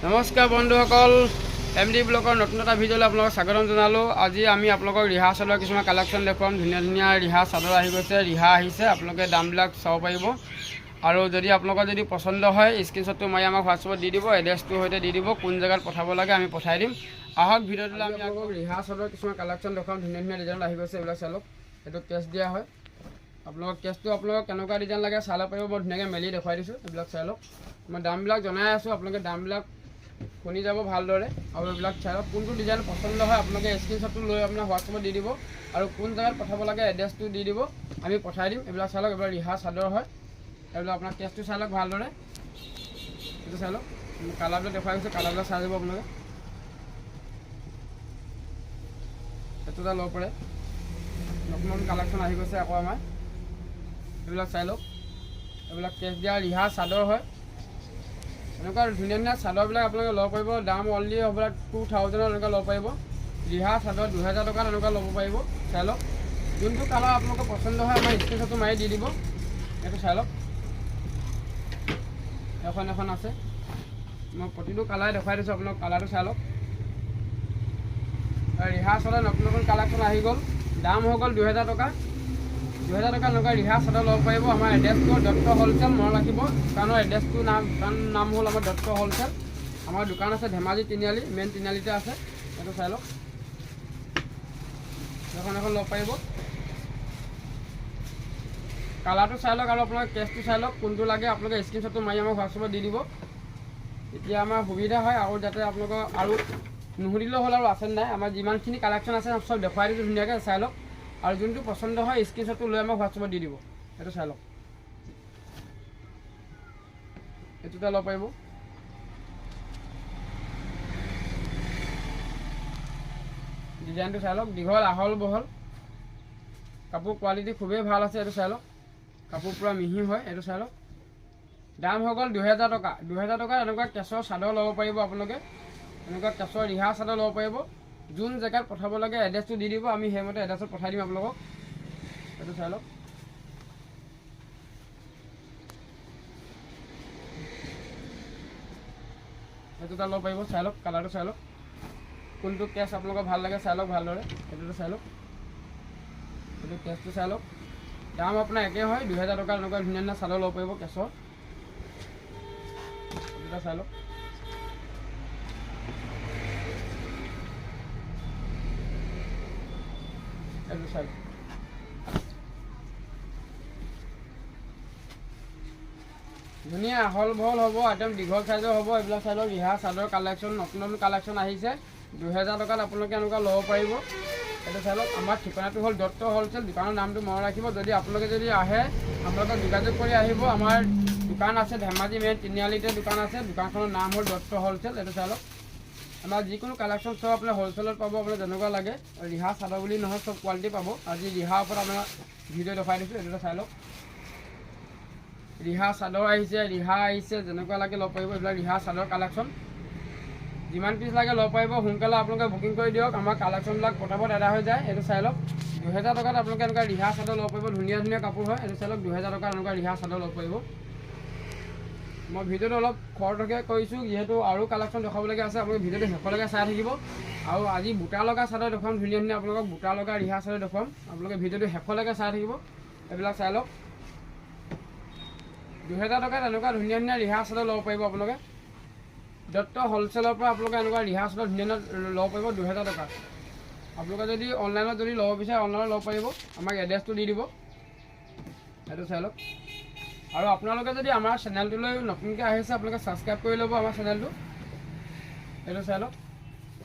নমস্কাৰ বন্ধুসকল M D ব্লকৰ নতুন এটা ভিডিঅ'লৈ আপোনালোকক স্বাগতম জনালোঁ। আজি আমি আপোনালোকক ৰিহা চাদৰ কিছুমান কালেকশ্যন দেখুৱাম। ধুনীয়া ধুনীয়া ৰিহা চাদৰ আহি গৈছে, ৰিহা আহিছে, আপোনালোকে দামবিলাক চাব পাৰিব। আৰু যদি আপোনালোকৰ যদি পচন্দ হয়, স্ক্ৰীনশ্বটটো মাৰি আমাক হোৱাটছএপত দি দিব, এড্ৰেছটোৰ সৈতে দি দিব, কোন জেগাত পঠাব লাগে আমি পঠাই দিম। আহক ভিডিঅ'টোলৈ আমি আকৌ ৰিহা চাদৰ কিছুমান কালেকশ্যন দেখুৱাম। ধুনীয়া ধুনীয়া ডিজাইনত আহি গৈছে এইবিলাক চাই লওক এইটো কেছ দিয়া হয়। আপোনালোকৰ কেছটো আপোনালোকক কেনেকুৱা ডিজাইন লাগে চাই ল'ব পাৰিব বৰ ধুনীয়াকৈ মেলি দেখুৱাই দিছোঁ এইবিলাক চাই লওক। মই দামবিলাক জনাই আছোঁ, আপোনালোকে দামবিলাক শুনি যাব ভালদৰে। আৰু এইবিলাক চাই কোনটো ডিজাইন পচন্দ হয়, আপোনালোকে স্ক্ৰীনশ্বটটো লৈ আপোনাৰ হোৱাটছএপত দি দিব। আৰু কোন জেগাত পঠাব লাগে এড্ৰেছটো দি দিব। আমি পঠাই দিম, এইবিলাক চাই লওক, এইবিলাক ৰিহা চাদৰ হয়। এইবিলাক আপোনাৰ কেছটো চাই লওক ভালদৰে। এইটো চাই লওক কালাৰবিলাক দেখুৱাই গৈছে কালাৰবিলাক চাই যাব আপোনালোকে। এইটো এটা ল'ব পাৰে। নতুন কালেকশ্যন আহি গৈছে আকৌ আমাৰ। এইবিলাক চাই লওক। এইবিলাক কেছ দিয়া ৰিহা চাদৰ হয়। এনেকুৱা ধুনীয়া ধুনীয়া চাদৰবিলাক আপোনালোকে ল'ব পাৰিব। দাম অনলি আপোনাৰ টু থাউজেণ্ডত এনেকুৱা ল'ব পাৰিব। ৰিহা চাদৰ দুহেজাৰ টকাত এনেকুৱা ল'ব পাৰিব চাই লওক যোনটো কালাৰ আপোনালোকৰ পচন্দ হয়, আমাৰ স্ক্ৰীনশ্বটটো মাৰি দি দিব। এইটো চাই লওক এখন এখন আছে। মই প্ৰতিটো কালাৰ দেখুৱাই দিছোঁ আপোনাক কালাৰটো চাই লওক ৰিহা চাদৰ নতুন নতুন কালেকশ্যন আহি গ'ল। দাম হৈ গ'ল দুহেজাৰ টকা। দুহেজাৰ টকা এনেকুৱা ৰিহা চাদৰ ল'ব পাৰিব। আমাৰ এড্ৰেছটো দত্ত হ'লচেল, মনত ৰাখিব। দোকানৰ এড্ৰেছটো নাম দোকান নাম হ'ল আমাৰ দত্ত হ'লচেল। আমাৰ দোকান আছে ধেমাজি তিনিআলি মেইন তিনিআলিতে আছে। সেইটো চাই লওক। এখন এখন ল'ব পাৰিব। কালাৰটো চাই লওক আৰু আপোনালোকে কেছটো চাই লওক। কোনটো লাগে, আপোনালোকে স্ক্ৰীনশ্বটটো মাৰি আমাক হোৱাটছএপত দি দিব। তেতিয়া আমাৰ সুবিধা হয় আৰু যাতে আপোনালোকৰ আৰু নুসুধিলেও হ'ল আৰু আছে নাই। আমাৰ যিমানখিনি কালেকশ্যন আছে, চব দেখুৱাই দিছোঁ ধুনীয়াকৈ, চাই লওক। আৰু যোনটো পচন্দ হয় স্ক্ৰীনশ্বটটো লৈ আমাক হোৱাটছএপত দি দিব। সেইটো চাই লওক। এইটোতে ল'ব পাৰিব। ডিজাইনটো চাই লওক। দীঘল, আহল বহল। কাপোৰ কোৱালিটি খুবেই ভালো আছে, এইটো চাই লওক। কাপোৰ পূৰা মিহি হয়, এইটো চাই লওক। দাম হৈ গ'ল দুহেজাৰ টকা। দুহেজাৰ টকাত এনেকুৱা কেঁচৰ চাদৰ ল'ব পাৰিব আপোনালোকে। এনেকুৱা কেঁচৰ ৰিহা চাদৰ ল'ব পাৰিব। যোন জেগাত পঠাব লাগে এড্ৰেছটো দি দিব আমি সেইমতে এড্ৰেছত পঠাই দিম আপোনালোকক। এইটো চাই লওক। এইটো এটা ল'ব পাৰিব চাই লওক কালাৰটো চাই লওক। কোনটো কেছ আপোনালোকৰ ভাল লাগে চাই লওক ভালদৰে এইটোতো চাই লওক। এইটো কেছটো চাই লওক। দাম আপোনাৰ একেই হয় দুহেজাৰ টকা এনেকুৱা ধুনীয়া ধুনীয়া চাদৰ ল'ব পাৰিব কেছৰ। এটা চাই লওক। ধুনীয়া আহল বহল হ'ব, একদম দীঘল চাইজৰ হ'ব, এইবিলাক চাইজৰ ৰিহা চাদৰ কালেকশ্যন, নতুন নতুন কালেকশ্যন আহিছে। দুহেজাৰ টকাত আপোনালোকে এনেকুৱা ল'ব পাৰিব। এইটো চাই আমাৰ ঠিকনাটো হ'ল দত্ত হ'লচেল, দোকানৰ নামটো মনত ৰাখিব। যদি আপোনালোকে যদি আহে আপোনালোকে যোগাযোগ কৰি আহিব। আমাৰ দোকান আছে ধেমাজি মেইন তিনিআলিতে দোকান আছে। দোকানখনৰ নাম হ'ল দত্ত হ'লচেল, এইটো চাই আমাৰ যিকোনো কালেকশ্যন চব আপোনাৰ হ'লচেলত পাব, আপোনাৰ যেনেকুৱা লাগে। ৰিহা চাদৰ বুলি নহয়, চব কোৱালিটি পাব। আজি ৰিহাৰ ওপৰত আপোনাৰ ভিডিঅ' দেখুৱাই দিছোঁ, এইটো চাই লওক। ৰিহা চাদৰ আহিছে, ৰিহা আহিছে, যেনেকুৱা লাগে ল'ব পাৰিব এইবিলাক ৰিহা চাদৰ কালেকশ্যন যিমান পিচ লাগে ল'ব পাৰিব, সোনকালে আপোনালোকে বুকিং কৰি দিয়ক। আমাৰ কালেকশ্যনবিলাক পটাপট এদায় হৈ যায়, এইটো চাই লওক। দুহেজাৰ টকাত আপোনালোকে এনেকুৱা ৰিহা চাদৰ ল'ব পাৰিব, ধুনীয়া ধুনীয়া কাপোৰ হয়, এইটো চাই লওক, দুহেজাৰ টকাত এনেকুৱা ৰিহা চাদৰ ল'ব পাৰিব। মই ভিডিঅ'টো অলপ খৰতকীয়া কৰিছোঁ যিহেতু আৰু কালেকশ্যন দেখাবলগীয়া আছে আপোনালোকে ভিডিঅ'টো শেষলৈকে চাই থাকিব। আৰু আজি বুটা লগা চাদৰ দেখুৱাম ধুনীয়া ধুনীয়া আপোনালোকক বুটা লগা ৰিহা চাদৰ দেখুৱাম। আপোনালোকে ভিডিঅ'টো শেষলৈকে চাই থাকিব। এইবিলাক চাই লওক। দুহেজাৰ টকাত এনেকুৱা ধুনীয়া ধুনীয়া ৰিহা চাদৰ ল'ব পাৰিব আপোনালোকে। দত্ত হ'লচেলৰ পৰা আপোনালোকে এনেকুৱা ৰিহা চাদৰ ধুনীয়া ধুনীয়া ল'ব পাৰিব দুহেজাৰ টকাত। আপোনালোকে যদি অনলাইনত যদি ল'ব বিচাৰে অনলাইনত ল'ব পাৰিব। আমাক এড্ৰেছটো দি দিব। সেইটো চাই লওক। আৰু আপোনালোকে যদি আমাৰ চেনেলটোলৈ নতুনকৈ আহিছে, আপোনালোকে ছাবস্ক্ৰাইব কৰি ল'ব আমাৰ চেনেলটো এইটো চাই লওক।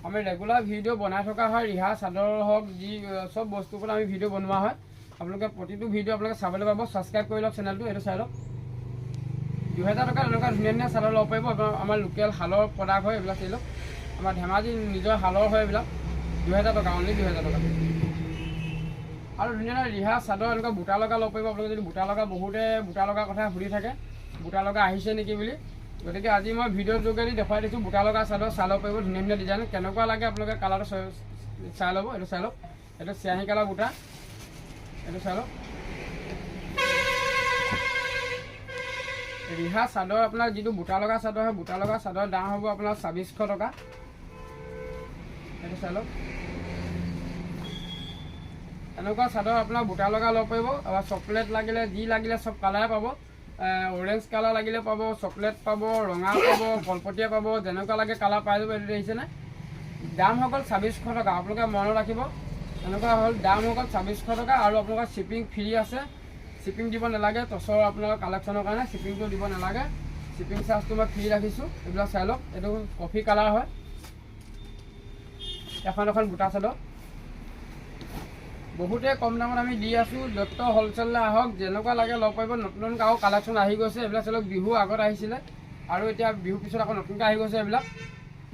আমি ৰেগুলাৰ ভিডিঅ' বনাই থকা হয়, ৰিহা, চাদৰ হওক, যি চব বস্তুৰ পৰা আমি ভিডিঅ' বনোৱা হয়। আপোনালোকে প্ৰতিটো ভিডিঅ' আপোনালোকে চাবলৈ পাব। ছাবস্ক্ৰাইব কৰি লওক চেনেলটো এইটো চাই লওক। দুহেজাৰ টকাত এনেকুৱা ধুনীয়া ধুনীয়া চাদৰ ল'ব পাৰিব। আমাৰ লোকেল শালৰ প্ৰডাক্ট হয়, এইবিলাক চাই লওক। আমাৰ ধেমাজি নিজৰ শালৰ হয় এইবিলাক। দুহেজাৰ টকা অনলি দুহেজাৰ টকা। আৰু ধুনীয়া ৰিহা, চাদৰ এনেকুৱা বুটা লগা ল'ব পাৰিব। আপোনালোকে যদি বুটা লগা বহুতে বুটা লগা কথা সুধি থাকে, বুটা লগা আহিছে নেকি বুলি। গতিকে আজি মই ভিডিঅ'ৰ যোগেদি দেখুৱাই দিছোঁ, বুটা লগা চাদৰ চাই ল'ব পাৰিব, ধুনীয়া ধুনীয়া ডিজাইন কেনেকুৱা লাগে আপোনালোকে কালাৰটো চাই- ল'ব, এইটো চাই লওক। এইটো চিয়াহী কালাৰ বুটা, এইটো চাই লওক। ৰিহা চাদৰ, আপোনাৰ যিটো বুটা লগা চাদৰ হয়, বুটা লগা চাদৰৰ দাম হ'ব আপোনাৰ ছাব্বিছশ টকা। সেইটো চাই লওক। এনেকুৱা চাদৰ আপোনাৰ বুটা লগা ল'ব পাৰিব আৰু চকলেট লাগিলে যি লাগিলে চব কালাৰে পাব। অৰেঞ্জ কালাৰ লাগিলে পাব চকলেট পাব ৰঙা পাব কলপতীয়া পাব যেনেকুৱা লাগে কালাৰ পাই যাব এইটো দেখিছেনে? দাম হৈ গ'ল ছাব্বিছশ টকা আপোনালোকে মনত ৰাখিব। এনেকুৱা হ'ল দাম হৈ গ'ল ছাব্বিছশ টকা আৰু আপোনালোকৰ শ্বিপিং ফ্ৰী আছে। শ্বিপিং দিব নালাগে টচৰ আপোনালোকৰ কালেকশ্যনৰ কাৰণে শ্বিপিংটো দিব নালাগে। শ্বিপিং চাৰ্জটো মই ফ্ৰী ৰাখিছোঁ এইবিলাক চাই লওক। এইটো কফি কালাৰ হয়। এখন এখন বুটা চাদৰ। বহুতে কম দামত আমি দি আছোঁ দত্ত হ'লচেললৈ আহক, যেনেকুৱা লাগে ল'ব পাৰিব নতুন নতুন আৰু কালেকশ্যন আহি গৈছে, এইবিলাক চাই বিহু আগত আহিছিলে, আৰু এতিয়া বিহুৰ পিছত আকৌ নতুনকৈ আহি গৈছে এইবিলাক।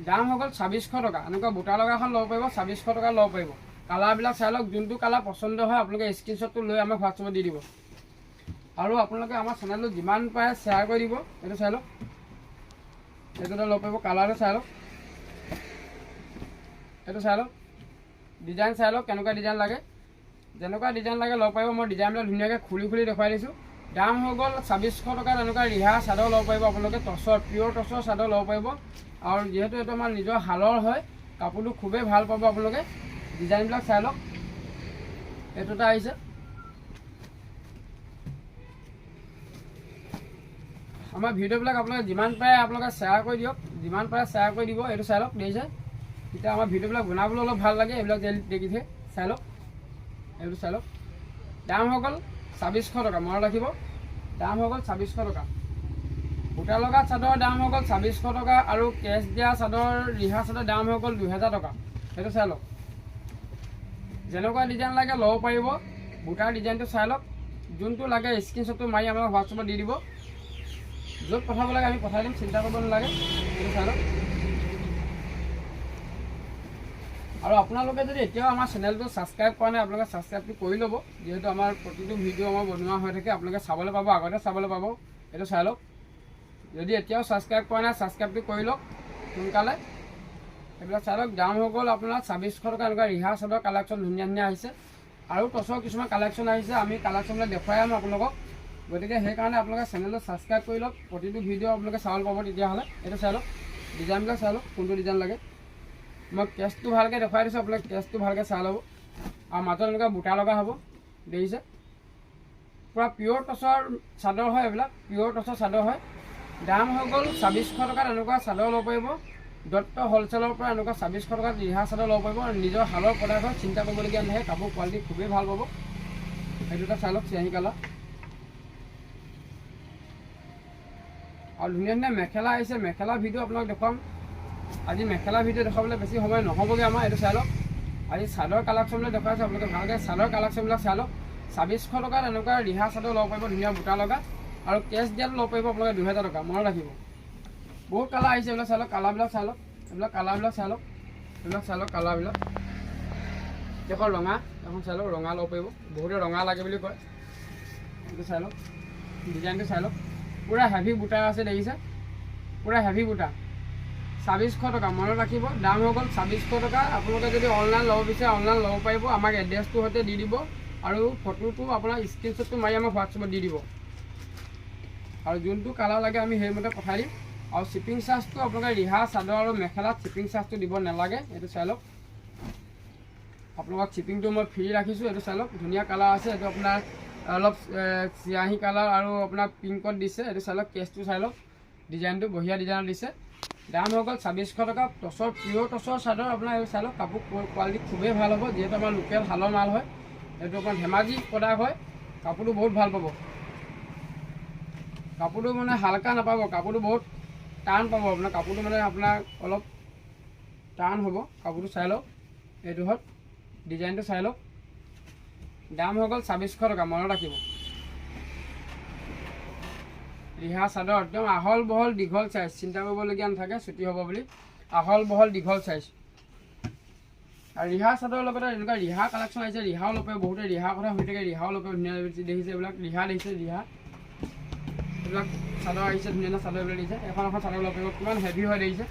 দাম হৈ গ'ল ছাব্বিছশ টকা, এনেকুৱা বুটা লগাখন ল'ব পাৰিব, ছাব্বিছশ টকা ল'ব পাৰিব। কালাৰবিলাক চাই লওক, যোনটো কালাৰ পচন্দ হয়, আপোনালোকে স্ক্ৰীনশ্বটটো লৈ আমাক হোৱাটছএপত দি দিব। আৰু আপোনালোকে আমাৰ চেনেলটো যিমান পাৰে শ্বেয়াৰ কৰি দিব এইটো চাই লওক। এইটো ল'ব পাৰিব কালাৰটো চাই লওক। এইটো চাই লওক। ডিজাইন চাই লওক, কেনেকুৱা ডিজাইন লাগে। যেনেকুৱা ডিজাইন লাগে ল'ব পাৰিব মই ডিজাইনবিলাক ধুনীয়াকৈ খুলি খুলি দেখুৱাই দিছোঁ। দাম হৈ গ'ল ছাব্বিছশ টকাত এনেকুৱা ৰিহা চাদৰ ল'ব পাৰিব আপোনালোকে টচৰ পিয়'ৰ টচৰ চাদৰ ল'ব পাৰিব আৰু যিহেতু এইটো আমাৰ নিজৰ শালৰ হয়, কাপোৰটো খুবেই ভালো পাব আপোনালোকে। ডিজাইনবিলাক চাই লওক। এইটো এটা আহিছে। আমাৰ ভিডিঅ'বিলাক আপোনালোকে যিমান পাৰে আপোনালোকে শ্বেয়াৰ কৰি দিয়ক। যিমান পাৰে শ্বেয়াৰ কৰি দিব, এইটো চাই লওক, দেখিছে? তেতিয়া আমাৰ ভিডিঅ'বিলাক বনাবলৈ অলপ ভালো লাগে, এইবিলাক যে দেখিছে, চাই লওক। এইটো চাই লওক। দাম হৈ গ'ল ছাব্বিছশ টকা, মনত ৰাখিব। দাম হৈ গ'ল ছাব্বিছশ টকা। সূতা লগা চাদৰৰ দাম হৈ গ'ল ছাব্বিছশ টকা আৰু কেছ দিয়া চাদৰ, ৰিহা চাদৰ দাম হৈ গ'ল দুহেজাৰ টকা। সেইটো চাই লওক। যেনেকুৱা ডিজাইন লাগে ল'ব পাৰিব। বুটাৰ ডিজাইনটো চাই লওক। যোনটো লাগে স্ক্ৰীনশ্বটটো মাৰি আমাক হোৱাটছএপত দি দিব। য'ত পঠাব লাগে আমি পঠাই দিম, চিন্তা কৰিব নালাগে। সেইটো চাই লওক। আৰু আপোনালোকে যদি এতিয়াও আমাৰ চেনেলটো ছাবস্ক্ৰাইব কৰা নাই, আপোনালোকে ছাবস্ক্ৰাইবটো কৰি ল'ব। যিহেতু আমাৰ প্ৰতিটো ভিডিঅ' আমাৰ বনোৱা হৈ থাকে, আপোনালোকে চাবলৈ পাব, আগতে চাবলৈ পাব। এইটো চাই লওক। যদি এতিয়াও ছাবস্ক্ৰাইব কৰা নাই ছাবস্ক্ৰাইবটো কৰি লওক সোনকালে। এইবিলাক চাই লওক। দাম হৈ গ'ল আপোনাৰ ছাব্বিছশ টকা, এনেকুৱা ৰিহা চাদৰ কালেকশ্যন ধুনীয়া ধুনীয়া আহিছে। আৰু টচৰ কিছুমান কালেকশ্যন আহিছে, আমি কালেকশ্যনবিলাক দেখুৱাই আনো আপোনালোকক। গতিকে সেইকাৰণে আপোনালোকে চেনেলটো ছাবস্ক্ৰাইব কৰি লওক। প্ৰতিটো ভিডিঅ' আপোনালোকে চাবলৈ পাব তেতিয়াহ'লে। এইটো চাই লওক। ডিজাইনবিলাক চাই লওক। কোনটো ডিজাইন লাগে। মই কেছটো ভালকৈ দেখুৱাই দিছোঁ আপোনালোকে কেছটো ভালকৈ চাই ল'ব। আৰু মাজত এনেকুৱা বুটা লগা হ'ব দেখিছে পূৰা পিয়'ৰ টচৰ চাদৰ হয় এইবিলাক পিয়'ৰ টচৰ চাদৰ হয়। দাম হৈ গ'ল ছাব্বিছশ টকাত এনেকুৱা চাদৰ ল'ব পাৰিব। দত্ত হ'লচেলৰ পৰা এনেকুৱা ছাব্বিছশ টকাত ৰিহা চাদৰ ল'ব পাৰিব। আৰু নিজৰ শালৰ প্ৰডাক্ট হয় চিন্তা কৰিবলগীয়া নাহে কাপোৰ কোৱালিটি খুবেই ভাল পাব। সেইটো এটা চাই লওক চিয়াহী কালাৰ। আৰু ধুনীয়া ধুনীয়া মেখেলা আহিছে মেখেলা ভিডিঅ' আপোনাক দেখুৱাম। আজি মেখেলা ভিডিঅ' দেখুৱাবলৈ বেছি সময় নহ'বগৈ আমাৰ এইটো চাই লওক আজি চাদৰ কালেকশ্যনবিলাক দেখুৱাইছোঁ আপোনালোকে ভালকৈ। চাদৰ কালেকশ্যনবিলাক চাই লওক। ছাব্বিছশ টকাত এনেকুৱা ৰিহা চাদৰ ল'ব পাৰিব ধুনীয়া বুটা লগা। আৰু কেছ দিয়াত ল'ব পাৰিব আপোনালোকে দুহেজাৰ টকা মনত ৰাখিব। বহুত কালাৰ আহিছে এইবিলাক চাই লওক কালাৰবিলাক চাই লওক। এইবিলাক কালাৰবিলাক চাই লওক। এইবিলাক চাই লওক কালাৰবিলাক। এখন ৰঙা এখন চাই লওক ৰঙা ল'ব পাৰিব। বহুতে ৰঙা লাগে বুলি কয়। এইটো চাই লওক। ডিজাইনটো চাই লওক। পূৰা হেভি বুটা আছে দেখিছে। পূৰা হেভি বুটা। ছাব্বিছশ টকা, মনত ৰাখিব, দাম হৈ গ'ল ছাব্বিছশ টকা। আপোনালোকে যদি অনলাইন ল'ব বিচাৰে অনলাইন ল'ব পাৰিব। আমাক এড্ৰেছটোৰ সৈতে দি দিব আৰু ফটোটো আপোনাৰ স্ক্ৰীনশ্বটটো মাৰি আমাক হোৱাটছএপত দি দিব। আৰু যোনটো কালাৰ লাগে, আমি সেইমতে পঠাই দিম। আৰু শ্বিপিং চাৰ্জটো আপোনালোকে ৰিহা, চাদৰ আৰু মেখেলাত শ্বিপিং চাৰ্জটো দিব নালাগে। এইটো চাই লওক। আপোনালোকক শ্বিপিংটো মই ফ্ৰী ৰাখিছোঁ, এইটো চাই লওক। ধুনীয়া কালাৰ আছে, এইটো আপোনাৰ অলপ চিয়াহী কালাৰ আৰু আপোনাৰ পিংকত দিছে, এইটো চাই লওক। কেছটো চাই লওক। ডিজাইনটো বঢ়িয়া ডিজাইনত দিছে। দাম হৈ গ'ল ছাব্বিছশ টকা। টচৰ পিয়'ৰ টচৰ চাদৰ আপোনাৰ এইটো চাই লওক কাপোৰ কোৱালিটি খুবেই ভাল হ'ব। যিহেতু আমাৰ লোকেল শালৰ মাল হয় এইটো আপোনাৰ ধেমাজি প্ৰডাক্ট হয় কাপোৰটো বহুত ভাল পাব। কাপোৰটো মানে হালকা নাপাব কাপোৰটো বহুত টান পাব। আপোনাৰ কাপোৰটো মানে আপোনাৰ অলপ টান হ'ব। কাপোৰটো চাই লওক এইটো হ'ল ডিজাইনটো চাই লওক। দাম হৈ গ'ল ছাব্বিছশ টকা মনত ৰাখিব। ৰিহা চাদৰ একদম আহল বহল দীঘল চাইজ চিন্তা কৰিবলগীয়া নাথাকে ছুটি হ'ব বুলি। আহল বহল দীঘল চাইজ আৰু ৰিহা চাদৰৰ লগতে এনেকুৱা ৰিহা কালেকশ্যন আহিছে, ৰিহাও পাৰিব বহুতে ৰিহা কথা হৈ থাকে, ৰিহাও পাৰিব ধুনীয়া দেখিছে এইবিলাক ৰিহা দেখিছে, ৰিহা। এইবিলাক চাদৰ আহিছে, ধুনীয়া ধুনীয়া চাদৰ এইবিলাক দিছে এখন এখন চাদৰ পাৰিব কিমান হেভি হয় দেখিছে।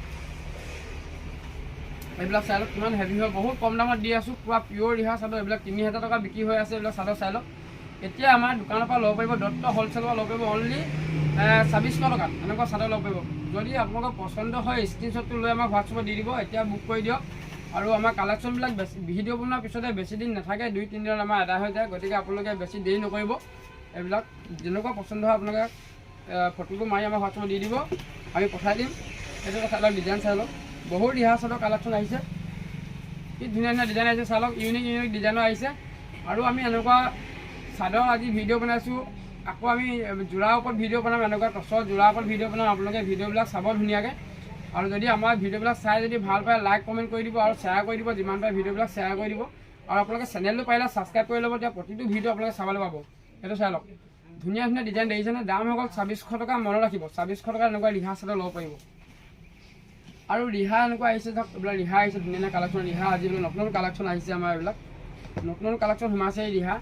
এইবিলাক চাই লওক কিমান হেভি হয়। বহুত কম দামত দি আছোঁ, পূৰা পিয়'ৰ ৰিহা চাদৰ। এইবিলাক তিনি হাজাৰ টকা বিক্ৰী হৈ আছে এইবিলাক চাদৰ চাই লওক এতিয়া আমাৰ দোকানৰ পৰা ল'ব পাৰিব, দত্ত হ'লচেলৰ পৰা ল'ব পাৰিব অনলি ছাব্বিছশ টকাত এনেকুৱা চাদৰ ল'ব পাৰিব। যদি আপোনালোকৰ পচন্দ হয় স্ক্ৰীনশ্বটটো লৈ আমাক হোৱাটছএপত দি দিব, এতিয়া বুক কৰি দিয়ক। আৰু আমাৰ কালেকশ্যনবিলাক বেছি ভিডিঅ' বনোৱাৰ পিছতে বেছি দিন নাথাকে, দুই তিনিদিনত আমাৰ আদায় হৈ যায়। গতিকে আপোনালোকে বেছি দেৰি নকৰিব। এইবিলাক যেনেকুৱা পচন্দ হয়, আপোনালোকে ফটোটো মাৰি আমাৰ হোৱাটছএপত দি দিব। আমি পঠাই দিম। এইটো চাই লওক ডিজাইন চাই লওক। বহুত ৰিহা চাদৰ কালেকশ্যন আহিছে। কি ধুনীয়া ধুনীয়া ডিজাইন আহিছে, চাই লওক। ইউনিক ইউনিক ডিজাইনৰ আহিছে। আৰু আমি এনেকুৱা চাদৰ আজি ভিডিঅ' বনাইছোঁ। আকৌ আমি যোৰাৰ ওপৰত ভিডিঅ' বনাম এনেকুৱা টচৰ যোৰাৰ ওপৰত ভিডিঅ' বনাম আপোনালোকে ভিডিঅ'বিলাক চাব ধুনীয়াকৈ। আৰু যদি আমাৰ ভিডিঅ'বিলাক চাই যদি ভাল পায় লাইক কমেণ্ট কৰি দিব আৰু শ্বেয়াৰ কৰি দিব যিমান পাৰে ভিডিঅ'বিলাক শ্বেয়াৰ কৰি দিব। আৰু আপোনালোকে চেনেলটো পাৰিলে ছাবস্ক্ৰাইব কৰি ল'ব তেতিয়া প্ৰতিটো ভিডিঅ' আপোনালোকে চাবলৈ পাব। সেইটো চাই লওক। ধুনীয়া ধুনীয়া ডিজাইন দেখিছেনে দাম হৈ গ'ল ছাব্বিছশ টকা মনত ৰাখিব। ছাব্বিছশ টকা এনেকুৱা ৰিহা চাদৰ ল'ব পাৰিব। আৰু ৰিহা এনেকুৱা আহিছে ধৰক এইবিলাক ৰিহা আহিছে ধুনীয়া ধুনীয়া কালেকশ্যন ৰিহা আজি বোলে নতুন নতুন কালেকশ্যন আহিছে আমাৰ এইবিলাক। নতুন নতুন কালেকশ্যন সোমাইছে এই ৰিহা।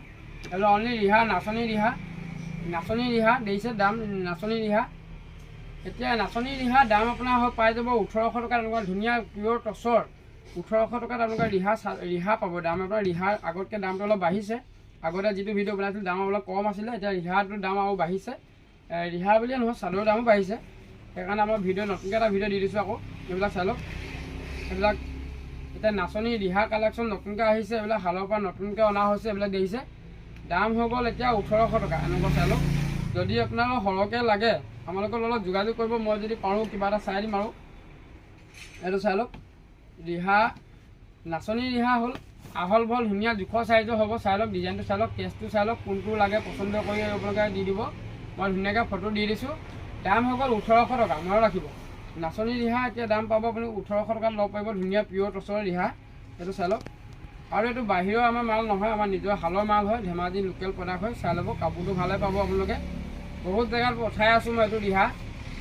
এইবিলাক অনলি ৰিহা নাচনী ৰিহা। নাচনী ৰিহা দেখিছে দাম নাচনী ৰিহা? এতিয়া নাচনী ৰিহা দাম আপোনাৰ হয় পাই যাব ওঠৰশ টকাত এনেকুৱা ধুনীয়া পিয়'ৰ টচৰ ওঠৰশ টকাত আপোনালোকে ৰিহা ৰিহা পাব। দাম আপোনাৰ ৰিহাৰ আগতকৈ দামটো অলপ বাঢ়িছে। আগতে যিটো ভিডিঅ' বনাইছিল দাম অলপ কম আছিলে এতিয়া ৰিহাটোৰ দাম আৰু বাঢ়িছে। ৰিহা বুলিয়ে নহয় চাদৰৰ দামো বাঢ়িছে। সেইকাৰণে আমাৰ ভিডিঅ' নতুনকৈ এটা ভিডিঅ' দি দিছোঁ আকৌ এইবিলাক লওক এইবিলাক এতিয়া নাচনী ৰিহা কালেকশ্যন নতুনকৈ আহিছে এইবিলাক শালৰ পৰা নতুনকৈ অনা হৈছে এইবিলাক দেখিছে। দাম হৈ গ'ল এতিয়া ওঠৰশ টকা। এনেকুৱা চাই লওক। যদি আপোনালোক সৰহকৈ লাগে আমালোকৰ লগত যোগাযোগ কৰিব মই যদি পাৰোঁ কিবা এটা চাই দিম আৰু। এইটো চাই লওক। ৰিহা নাচনী ৰিহা হ'ল। আহল বহল ধুনীয়া জোখৰ চাইজৰ হ'ব চাই লওক ডিজাইনটো চাই লওক কেচটো চাই লওক কোনটো লাগে পচন্দ কৰি আপোনালোকে দি দিব। মই ধুনীয়াকৈ ফটো দি দিছোঁ। দাম হৈ গ'ল ওঠৰশ টকা মনত ৰাখিব। নাচনী ৰিহা এতিয়া দাম পাব আপুনি ওঠৰশ টকাত ল'ব পাৰিব ধুনীয়া পিয়'ৰ টচৰ ৰিহা। এইটো চাই লওক। আৰু এইটো বাহিৰৰ আমাৰ মাল নহয় আমাৰ নিজৰ শালৰ মাল হয় ধেমাজি লোকেল প্ৰডাক্ট হয় চাই ল'ব কাপোৰটো ভালে পাব আপোনালোকে। বহুত জেগাত পঠাই আছোঁ মই এইটো ৰিহা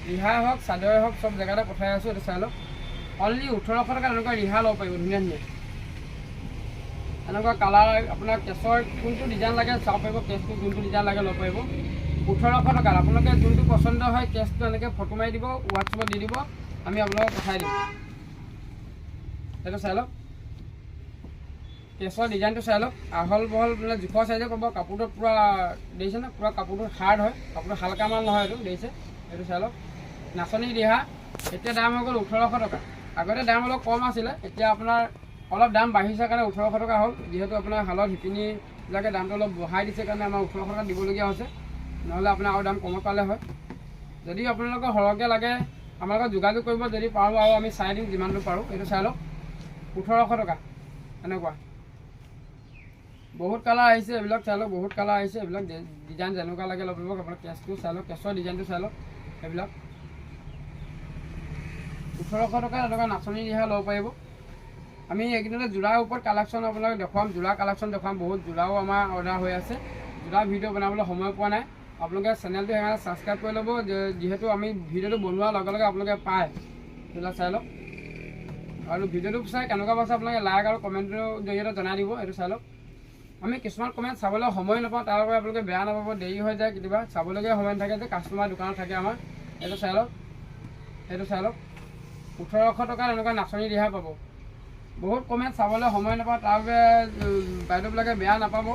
ৰিহাই হওক চাদৰে হওক চব জেগাতে পঠাই আছোঁ এইটো চাই লওক। অনলি ওঠৰশ টকাত এনেকুৱা ৰিহা ল'ব পাৰিব ধুনীয়া ধুনীয়া। এনেকুৱা কালাৰ আপোনাৰ কেছৰ কোনটো ডিজাইন লাগে চাব পাৰিব কেছটো যোনটো ডিজাইন লাগে ল'ব পাৰিব। ওঠৰশ টকাত আপোনালোকে যোনটো পচন্দ হয় কেছটো এনেকৈ ফটো মাৰি দিব হোৱাটছএপত দি দিব আমি আপোনালোকক পঠাই দিম। সেইটো চাই লওক। কেছৰ ডিজাইনটো চাই লওক আহল বহল মানে জোখৰ চাইজে পাব কাপোৰটো পূৰা দেখিছেনে পূৰা কাপোৰটো হাৰ্ড হয় কাপোৰটো হালকা মাল নহয় এইটো দেখিছে? এইটো চাই লওক। নাচনী ৰিহা এতিয়া দাম হৈ গ'ল ওঠৰশ টকা। আগতে দাম অলপ কম আছিলে এতিয়া আপোনাৰ অলপ দাম বাঢ়িছে কাৰণে ওঠৰশ টকা হ'ল। যিহেতু আপোনাৰ শালত শিপিনীবিলাকে দামটো অলপ বঢ়াই দিছে কাৰণে আমাৰ ওঠৰশ টকা দিবলগীয়া হৈছে। নহ'লে আপোনাৰ আৰু দাম কমত পালে হয়। যদি আপোনালোকৰ সৰহকৈ লাগে আমাৰ লগত যোগাযোগ কৰিব যদি পাৰোঁ আৰু আমি চাই দিম যিমানটো পাৰোঁ। এইটো চাই লওক ওঠৰশ টকা এনেকুৱা। বহুত কালাৰ আহিছে এইবিলাক চাই লওক বহুত কালাৰ আহিছে এইবিলাক ডিজাইন যেনেকুৱা লাগে ল'ব পাৰিব আপোনাৰ কেছটো চাই লওক কেছৰ ডিজাইনটো চাই লওক এইবিলাক। ওঠৰশ টকাত এনেকুৱা নাচনী ৰিহা ল'ব পাৰিব। আমি এইকেইদিনতে যোৰাৰ ওপৰত কালেকশ্যন আপোনালোকে দেখুৱাম যোৰা কালেকশ্যন দেখুৱাম বহুত যোৰাও আমাৰ অৰ্ডাৰ হৈ আছে। যোৰা ভিডিঅ' বনাবলৈ সময় পোৱা নাই। আপোনালোকে চেনেলটো সেইকাৰণে ছাবস্ক্ৰাইব কৰি ল'ব যিহেতু আমি ভিডিঅ'টো বনোৱাৰ লগে লগে আপোনালোকে পায়। সেইবিলাক চাই লওক। আৰু ভিডিঅ'টো চাই কেনেকুৱা পাইছে আপোনালোকে লাইক আৰু কমেণ্টৰ জৰিয়তে জনাই দিব এইটো চাই লওক। আমি কিছুমান কমেণ্ট চাবলৈ সময় নাপাওঁ তাৰ বাবে আপোনালোকে বেয়া নাপাব দেৰি হৈ যায় কেতিয়াবা। চাবলগীয়া সময় নাথাকে যে কাষ্টমাৰ দোকানত থাকে আমাৰ। এইটো চাই লওক এইটো চাই লওক। ওঠৰশ টকাত এনেকুৱা নাচনী ৰিহা পাব। বহুত কমেণ্ট চাবলৈ সময় নাপাওঁ তাৰ বাবে বাইদেউবিলাকে বেয়া নাপাব।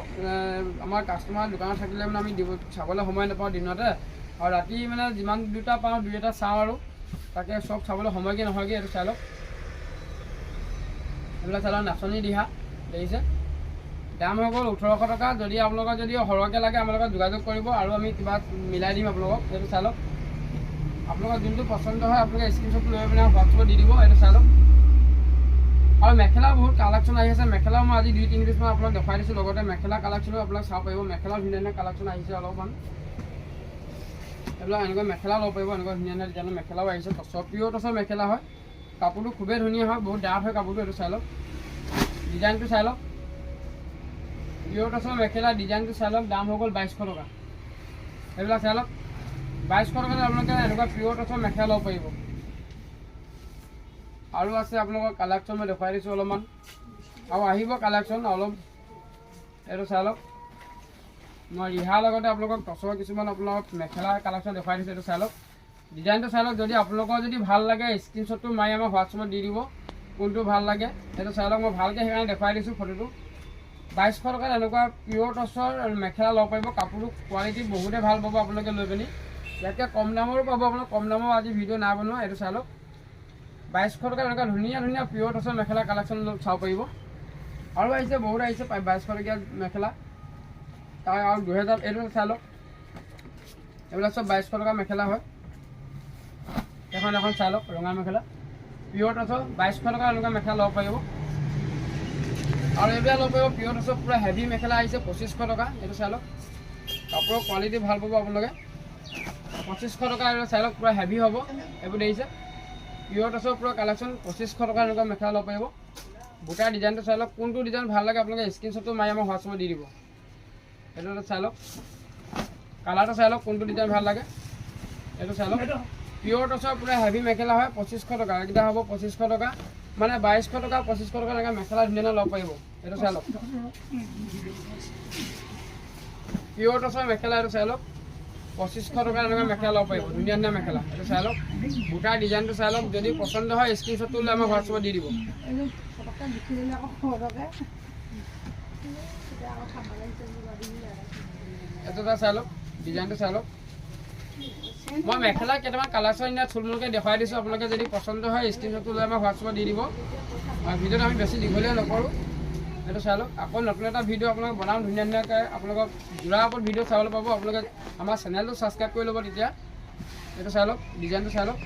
আমাৰ কাষ্টমাৰ দোকানত থাকিলে মানে আমি দিব চাবলৈ সময় নাপাওঁ দিনতে। আৰু ৰাতি মানে যিমান দুটা পাওঁ দুই এটা চাওঁ আৰু। তাকে চব চাবলৈ সময়কৈ নহয়গৈ এইটো চাই লওক। এইবিলাক চাই লওক নাচনী ৰিহা দেখিছে? দাম হৈ গ'ল ওঠৰশ টকা যদি আপোনালোকৰ যদি সৰহকৈ লাগে, আমাৰ যোগাযোগ কৰিব আৰু আমি কিবা মিলাই দিম আপোনালোকক, সেইটো চাই লওক। আপোনালোকৰ যোনটো পচন্দ হয়, আপোনালোকে স্ক্ৰীনশ্বট লৈ পিনে হোৱাটছএপত দি দিব এইটো চাই লওক। আৰু মেখেলা বহুত কালেকশ্যন আহি আছে। মেখেলাও মই আজি দুই, তিনি পিছমান আপোনাক দেখুৱাই দিছোঁ। লগতে মেখেলা কালেকশ্যনো আপোনাক চাব পাৰিব। মেখেলাও ধুনীয়া ধুনীয়া কালেকশ্যন আহিছে অলপমান। এইবিলাক এনেকুৱা মেখেলা ল'ব পাৰিব, এনেকুৱা ধুনীয়া ধুনীয়া ডিজাইনৰ মেখেলাও আহিছে। টচৰ পিয়ৰ টচৰ মেখেলা হয়। কাপোৰটো খুবেই ধুনীয়া হয়, বহুত ডাঠ হয় কাপোৰটো এইটো চাই লওক। ডিজাইনটো চাই লওক। পিয়ৰ টচৰ মেখেলা ডিজাইনটো চাই লওক, দাম হৈ গ'ল বাইছশ টকা। এইবিলাক চাই লওক। বাইছশ টকাত আপোনালোকে এনেকুৱা পিয়ৰ টচৰ মেখেলা ল'ব পাৰিব। আৰু আছে আপোনালোকৰ কালেকশ্যন মই দেখুৱাই দিছোঁ অলপমান। আৰু আহিব কালেকশ্যন অলপ। এইটো চাই লওক। মই ৰিহাৰ লগতে আপোনালোকক টচৰ কিছুমান আপোনালোকক মেখেলা কালেকশ্যন দেখুৱাই দিছোঁ, এইটো চাই লওক। ডিজাইনটো চাই লওক, যদি আপোনালোকৰ যদি ভালো লাগে স্ক্ৰীনশ্বটটো মাৰি আমাক হোৱাটছএপত দি দিব, কোনটো ভালো লাগে, সেইটো চাই লওক। মই ভালকৈ সেইকাৰণে দেখুৱাই দিছোঁ ফটোটো বাইছশ টকাত এনেকুৱা পিয়'ৰ টচৰ মেখেলা ল'ব পাৰিব। কাপোৰটো কোৱালিটি বহুতেই ভালো পাব আপোনালোকে লৈ পিনি। ইয়াতকৈ কম দামৰো পাব আপোনাৰ কম দামৰ আজি ভিডিঅ' নাই বনোৱা, এইটো চাই লওক। বাইছশ টকা এনেকুৱা ধুনীয়া ধুনীয়া পিয়ৰ টচৰ মেখেলা কালেকশ্যন চাব পাৰিব। আৰু আহিছে, বহুত আহিছে বাইছশ টকীয়া মেখেলা। তাৰ আৰু দুহেজাৰ, এইটো চাই লওক। এইবিলাক চব বাইছশ টকা মেখেলা হয়। এখন এখন চাই লওক, ৰঙা মেখেলা। পিয়ৰ টচৰ বাইছশ টকা এনেকুৱা মেখেলা ল'ব পাৰিব। আৰু এইবিলাক ল'ব পাৰিব পিয়ৰ টচৰ পূৰা হেভি মেখেলা আহিছে, পঁচিছশ টকা, এইটো চাই লওক কাপোৰৰ কোৱালিটি ভালো পাব আপোনালোকে। পঁচিছশ টকা এইটো চাই লওক পূৰা হেভি হ'ব, এইবোৰ দেখিছে। পিয়ৰ টচৰ পূৰা কালেকশ্যন পঁচিছশ টকা এনেকুৱা মেখেলা ল'ব পাৰিব। বুটাৰ ডিজাইনটো চাই লওক কোনটো ডিজাইন ভালো লাগে আপোনালোকে স্ক্ৰীনশ্বটটো মাৰি আমাৰ হোৱাটছআপত দি দিব। এইটো চাই লওক কালাৰটো চাই লওক কোনটো ডিজাইন ভালো লাগে। এইটো চাই লওক পিয়ৰ টচৰ পূৰা হেভি মেখেলা হয় পঁচিছশ টকা এইকেইটা হ'ব পঁচিছশ টকা। মানে বাইছশ টকা পঁচিছশ টকা এনেকৈ মেখেলা ধুনীয়া ল'ব পাৰিব। এইটো চাই লওক। পিয়ৰ টচৰ মেখেলা এইটো চাই লওক। পঁচিছশ টকা এনেকুৱা মেখেলা ল'ব পাৰিব ধুনীয়া ধুনীয়া মেখেলা এইটো চাই লওক। বুটাৰ ডিজাইনটো চাই লওক যদি পচন্দ হয় স্ক্ৰীনশ্বটটো লৈ আমাক হোৱাটছআপত দি দিব। এইটো এটা চাই লওক ডিজাইনটো চাই লওক। মই মেখেলা কেইটামান কালেকশ্যন ইয়াত থুলমূলকৈ দেখুৱাই দিছোঁ। আপোনালোকে যদি পচন্দ হয় স্ক্ৰীনশ্বটটো লৈ আমাক হোৱাটছআপত দি দিব। ভিডিঅ'টো আমি বেছি দীঘলীয়া নকৰোঁ। এইটো চাই লওক। আকৌ নতুন এটা ভিডিঅ' আপোনালোকে বনাম ধুনীয়া ধুনীয়াকৈ। আপোনালোকক যোৰা ওপৰত ভিডিঅ' চাবলৈ পাব। আপোনালোকে আমাৰ চেনেলটো ছাবস্ক্ৰাইব কৰি ল'ব তেতিয়া। এইটো চাই লওক। ডিজাইনটো চাই লওক।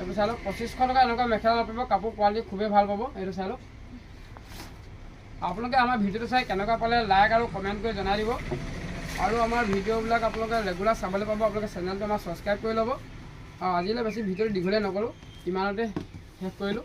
এইটো চাই লওক। পঁচিছশ টকা এনেকুৱা মেখেলা পাৰিব কাপোৰ কোৱালিটি খুবেই ভাল পাব। এইটো চাই লওক। আপোনালোকে আমাৰ ভিডিঅ'টো চাই কেনেকুৱা পালে লাইক আৰু কমেণ্ট কৰি জনাই দিব। আৰু আমাৰ ভিডিঅ'বিলাক আপোনালোকে ৰেগুলাৰ চাবলৈ পাব আপোনালোকে চেনেলটো আমাৰ ছাবস্ক্ৰাইব কৰি ল'ব। আৰু আজিলৈ বেছি ভিডিঅ'টো দীঘলীয়া নকৰোঁ ইমানতে শেষ কৰিলোঁ।